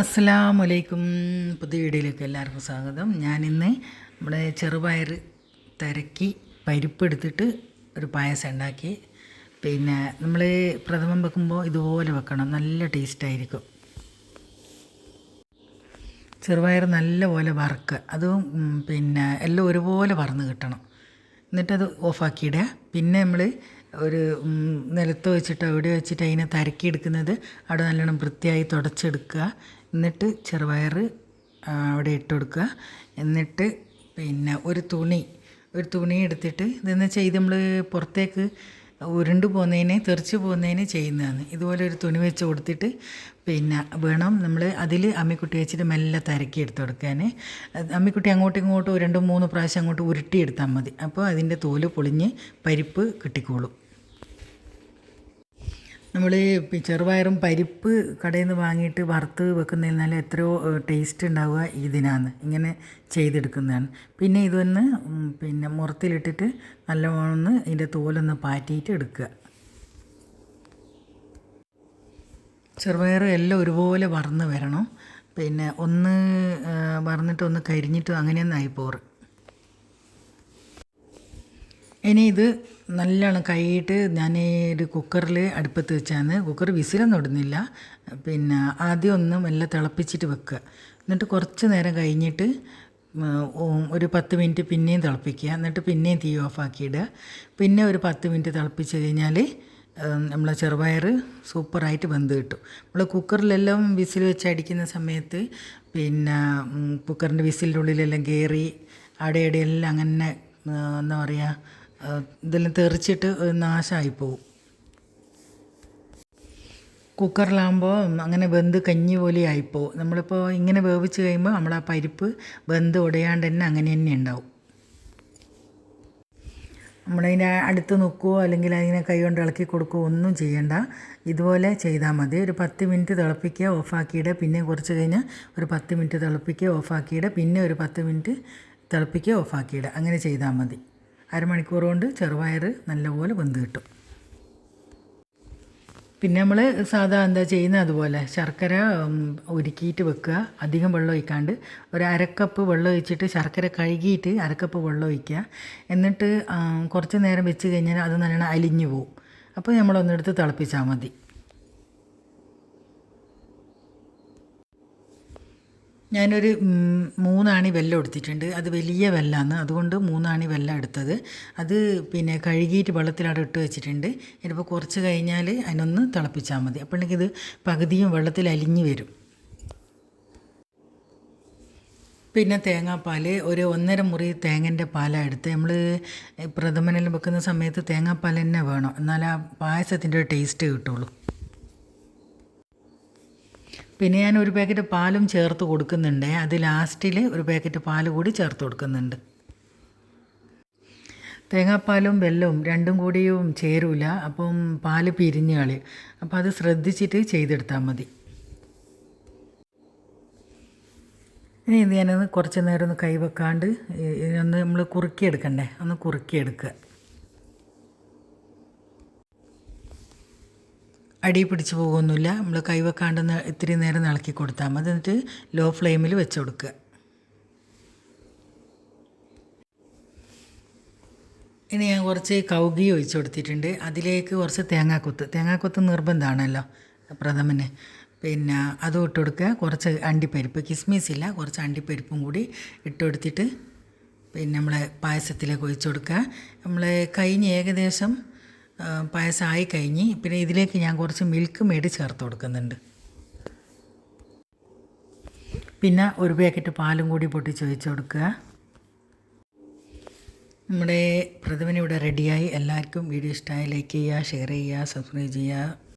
അസ്സലാമു അലൈക്കും പുതിയ വീഡിയോയിലേക്ക് എല്ലാവർക്കും സ്വാഗതം. ഞാനിന്ന് നമ്മുടെ ചെറുപയർ തിരക്കി പരിപ്പെടുത്തിട്ട് ഒരു പായസം ഉണ്ടാക്കി. പിന്നെ നമ്മൾ പ്രഥമം വെക്കുമ്പോൾ ഇതുപോലെ വെക്കണം. നല്ല ടേസ്റ്റ് ആയിരിക്കും. ചെറുപയർ നല്ലപോലെ വറുക്കുക. അതും പിന്നെ എല്ലാം ഒരുപോലെ വറന്ന് കിട്ടണം. എന്നിട്ടത് ഓഫാക്കിയിടുക. പിന്നെ നമ്മൾ ഒരു നിലത്ത് വെച്ചിട്ട് എവിടെ വെച്ചിട്ട് അതിനെ തരക്കി എടുക്കുന്നത് അവിടെ നല്ലോണം വൃത്തിയായി തുടച്ചെടുക്കുക. എന്നിട്ട് ചെറുപയർ അവിടെ ഇട്ട് കൊടുക്കുക. എന്നിട്ട് പിന്നെ ഒരു തുണി ഒരു തുണി എടുത്തിട്ട് ഇതെന്ന് വെച്ചാൽ ഇത് നമ്മൾ പുറത്തേക്ക് ഉരുണ്ട് പോകുന്നതിന് തെറിച്ച് പോകുന്നതിന് ചെയ്യുന്നതാണ്. ഇതുപോലെ ഒരു തുണി വെച്ച് കൊടുത്തിട്ട് പിന്നെ വേണം നമ്മൾ അതിൽ അമ്മിക്കുട്ടി വെച്ചിട്ട് മെല്ലെ തരക്കി എടുത്ത് കൊടുക്കാൻ അമ്മിക്കുട്ടി അങ്ങോട്ടും ഇങ്ങോട്ടും രണ്ടും മൂന്ന് പ്രാവശ്യം അങ്ങോട്ട് ഉരുട്ടിയെടുത്താൽ മതി. അപ്പോൾ അതിന്റെ തോൽ പൊളിഞ്ഞ് പരിപ്പ് കിട്ടിക്കോളും. നമ്മൾ ചെറുപയറും പരിപ്പ് കടയിൽ നിന്ന് വാങ്ങിയിട്ട് വറുത്ത് വെക്കുന്നതിൽ നല്ല എത്രയോ ടേസ്റ്റ് ഉണ്ടാവുക ഇതിനാണ് ഇങ്ങനെ ചെയ്തെടുക്കുന്നതാണ്. പിന്നെ ഇതൊന്ന് പിന്നെ മുറത്തിലിട്ടിട്ട് നല്ലവണ്ണം ഇതിന്റെ തോലൊന്ന് പാറ്റിയിട്ട് എടുക്കുക. ചെറുപയർ എല്ലാം ഒരുപോലെ വറന്ന് വരണം. പിന്നെ ഒന്ന് വറന്നിട്ട് ഒന്ന് കരിഞ്ഞിട്ട് അങ്ങനെയൊന്നായി പോറ് ഇനി ഇത് നല്ലോണം കൈയിട്ട് ഞാൻ ഒരു കുക്കറിൽ അടുപ്പത്ത് വെച്ചാണ് കുക്കർ വിസിലൊന്നും ഇടുന്നില്ല. പിന്നെ ആദ്യം ഒന്ന് മെല്ലെ തിളപ്പിച്ചിട്ട് വെക്കുക. എന്നിട്ട് കുറച്ച് നേരം കഴിഞ്ഞിട്ട് ഒരു പത്ത് മിനിറ്റ് പിന്നെയും തിളപ്പിക്കുക. എന്നിട്ട് പിന്നെയും തീ ഓഫാക്കിയിടുക. പിന്നെ ഒരു പത്ത് മിനിറ്റ് തിളപ്പിച്ച് കഴിഞ്ഞാൽ നമ്മൾ ചെറുപയർ സൂപ്പറായിട്ട് വെന്ത് കിട്ടും. നമ്മൾ കുക്കറിലെല്ലാം വിസിൽ വെച്ച് അടിക്കുന്ന സമയത്ത് പിന്നെ കുക്കറിന്റെ വിസിലിന്റെ ഉള്ളിലെല്ലാം കയറി അവിടെ ഇവിടെയെല്ലാം അങ്ങനെ എന്താ പറയുക ഇതെല്ലാം തെറിച്ചിട്ട് നാശമായി പോവും കുക്കറിലാകുമ്പോൾ അങ്ങനെ വെന്ത് കഞ്ഞി പോലെ ആയിപ്പോവും. നമ്മളിപ്പോൾ ഇങ്ങനെ വേവിച്ച് കഴിയുമ്പോൾ നമ്മൾ ആ പരിപ്പ് വെന്ത് ഉടയാണ്ട് തന്നെ അങ്ങനെ തന്നെ ഉണ്ടാവും. നമ്മളതിന്റെ അടുത്ത് നിൽക്കുകയോ അല്ലെങ്കിൽ അതിനെ കൈ കൊണ്ട് ഇളക്കി കൊടുക്കുകയോ ഒന്നും ചെയ്യണ്ട. ഇതുപോലെ ചെയ്താൽ മതി. ഒരു പത്ത് മിനിറ്റ് തിളപ്പിക്കുക ഓഫാക്കിയിടുക പിന്നെ കുറച്ച് കഴിഞ്ഞ് ഒരു പത്ത് മിനിറ്റ് തിളപ്പിക്കുക ഓഫാക്കിയിടുക പിന്നെ ഒരു പത്ത് മിനിറ്റ് തിളപ്പിക്കുക ഓഫാക്കിയിടുക. അങ്ങനെ ചെയ്താൽ മതി. അരമണിക്കൂർ കൊണ്ട് ചെറുപയർ നല്ലപോലെ വെന്ത് കിട്ടും. പിന്നെ നമ്മൾ സാധാ എന്താ ചെയ്യുന്നത് അതുപോലെ ശർക്കര ഉരുക്കിയിട്ട് വെക്കുക. അധികം വെള്ളം ഒഴിക്കാണ്ട് ഒരു അരക്കപ്പ് വെള്ളം ഒഴിച്ചിട്ട് ശർക്കര കഴുകിയിട്ട് അരക്കപ്പ് വെള്ളം ഒഴിക്കുക. എന്നിട്ട് കുറച്ച് നേരം വെച്ച് കഴിഞ്ഞാൽ അത് നല്ലോണം അലിഞ്ഞു പോവും. അപ്പോൾ നമ്മളൊന്നെടുത്ത് തിളപ്പിച്ചാൽ മതി. ഞാനൊരു മൂന്നാണി വെല്ലം എടുത്തിട്ടുണ്ട്. അത് വലിയ വെല്ലമാണ് അതുകൊണ്ട് മൂന്നാണി വെല്ലം എടുത്തത്. അത് പിന്നെ കഴുകിയിട്ട് വെള്ളത്തിലവിടെ ഇട്ട് വെച്ചിട്ടുണ്ട്. ഇനിയിപ്പോൾ കുറച്ച് കഴിഞ്ഞാൽ അതിനൊന്ന് തിളപ്പിച്ചാൽ മതി. ഇത് പകുതിയും വെള്ളത്തിൽ അലിഞ്ഞു വരും. പിന്നെ തേങ്ങാപ്പാൽ ഒരു ഒന്നര മുറി തേങ്ങന്റെ പാലാണ് എടുത്ത് നമ്മൾ പ്രഥമനെല്ലാം വെക്കുന്ന സമയത്ത് തേങ്ങാപ്പാൽ തന്നെ വേണം. എന്നാൽ ആ പായസത്തിന്റെ ഒരു ടേസ്റ്റ് കിട്ടുള്ളൂ. പിന്നെ ഞാൻ ഒരു പാക്കറ്റ് പാലും ചേർത്ത് കൊടുക്കുന്നുണ്ട്. അത് ലാസ്റ്റിൽ ഒരു പാക്കറ്റ് പാൽ കൂടി ചേർത്ത് കൊടുക്കുന്നുണ്ട്. തേങ്ങാപ്പാലും വെല്ലവും രണ്ടും കൂടിയും ചേരൂല. അപ്പം പാൽ പിരിഞ്ഞ് കളി. അപ്പോൾ അത് ശ്രദ്ധിച്ചിട്ട് ചെയ്തെടുത്താൽ മതി. ഇനി ഇത് ഞാനൊന്ന് കുറച്ച് നേരം ഒന്ന് കൈവെക്കാണ്ട് വെക്കാണ്ട് ഇതിനൊന്ന് നമ്മൾ കുറുക്കിയെടുക്കണ്ടേ? ഒന്ന് കുറുക്കിയെടുക്കുക. അടി പിടിച്ച് പോകുമൊന്നുമില്ല നമ്മൾ കൈ വെക്കാണ്ട് ഇത്തിരി നേരം ഇളക്കി കൊടുത്താൽ മതി. എന്നിട്ട് ലോ ഫ്ലെയിമിൽ വെച്ച് കൊടുക്കുക. ഇനി ഞാൻ കുറച്ച് കൗകി ഒഴിച്ച് കൊടുത്തിട്ടുണ്ട്. അതിലേക്ക് കുറച്ച് തേങ്ങാക്കൊത്ത്. തേങ്ങാക്കൊത്ത് നിർബന്ധമാണല്ലോ പ്രഥമന്. പിന്നെ അതും ഇട്ട് കൊടുക്കുക. കുറച്ച് അണ്ടിപ്പരിപ്പ്. കിസ്മിസ് ഇല്ല. കുറച്ച് അണ്ടിപ്പരിപ്പും കൂടി ഇട്ട് കൊടുത്തിട്ട് പിന്നെ നമ്മളെ പായസത്തിലേക്ക് ഒഴിച്ച് കൊടുക്കുക. നമ്മൾ കഴിഞ്ഞ് ഏകദേശം ആ, പായസം ആയി കഴിഞ്ഞ് പിന്നെ ഇതിലേക്ക് ഞാൻ കുറച്ച് മിൽക്ക് മേടി ചേർത്ത് കൊടുക്കുന്നുണ്ട്. പിന്നെ ഒരു പാക്കറ്റ് പാലും കൂടി പൊട്ടിച്ച് ഒഴിച്ച് കൊടുക്കുക. നമ്മുടെ പ്രഥമൻ ഇവിടെ റെഡിയായി എല്ലാവർക്കും വീഡിയോ ഇഷ്ടമായി ലൈക്ക് ചെയ്യുക ഷെയർ ചെയ്യുക സബ്സ്ക്രൈബ് ചെയ്യുക.